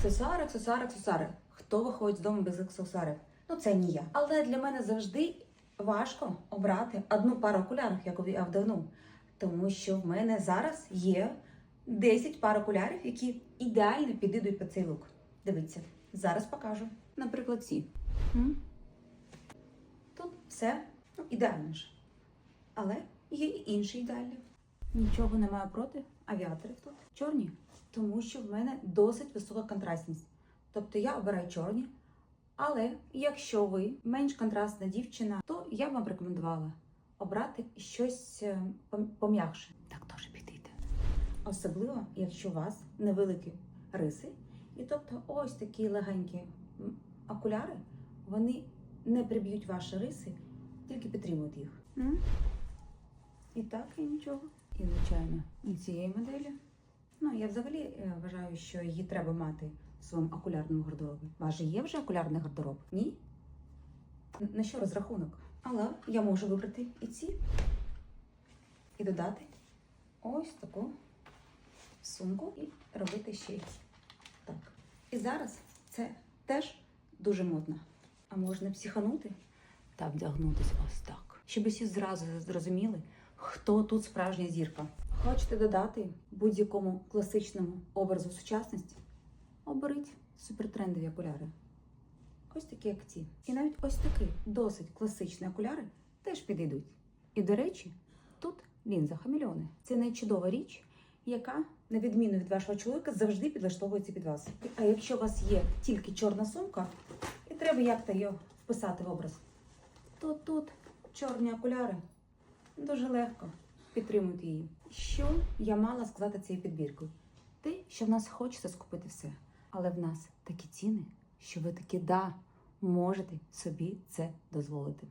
Аксесуари, аксесуари, аксесуари. Хто виходить з дому без аксесуарів? Ну це не я. Але для мене завжди важко обрати одну пару окулярів, як я вдавну. Тому що в мене зараз є 10 пар окулярів, які ідеально підійдуть під цей лук. Дивіться, зараз покажу. Наприклад, ці. Тут все ну, ідеально ж. Але є і інші ідеальні. Нічого не маю проти авіаторів тут. Чорні, тому що в мене досить висока контрастність. Тобто я обираю чорні. Але якщо ви менш контрастна дівчина, то я б вам рекомендувала обрати щось е, пом'якше. Так теж підійде. Особливо, якщо у вас невеликі риси. І тобто ось такі легенькі окуляри, вони не приб'ють ваші риси, тільки підтримують їх. І так, і нічого. І, звичайно, і цієї моделі. Ну, я взагалі е, вважаю, що її треба мати в своєму окулярному гардеробі. У вас же є вже окулярний гардероб? Ні? На що розрахунок? Але я можу вибрати і ці, і додати ось таку сумку і робити ще так. І зараз це теж дуже модно. А можна психанути та вдягнутися ось так. Щоб усі зразу зрозуміли, хто тут справжня зірка. Хочете додати будь-якому класичному образу сучасності? Оберіть супертрендові окуляри. Ось такі, як ці. І навіть ось такі досить класичні окуляри теж підійдуть. І, до речі, тут лінза хамільони. Це найчудова річ, яка, на відміну від вашого чоловіка, завжди підлаштовується під вас. А якщо у вас є тільки чорна сумка, і треба як-то її вписати в образ, то тут чорні окуляри дуже легко підтримують її. Що я мала сказати цією підбіркою? Те, що в нас хочеться скупити все, але в нас такі ціни, що ви таки да можете собі це дозволити.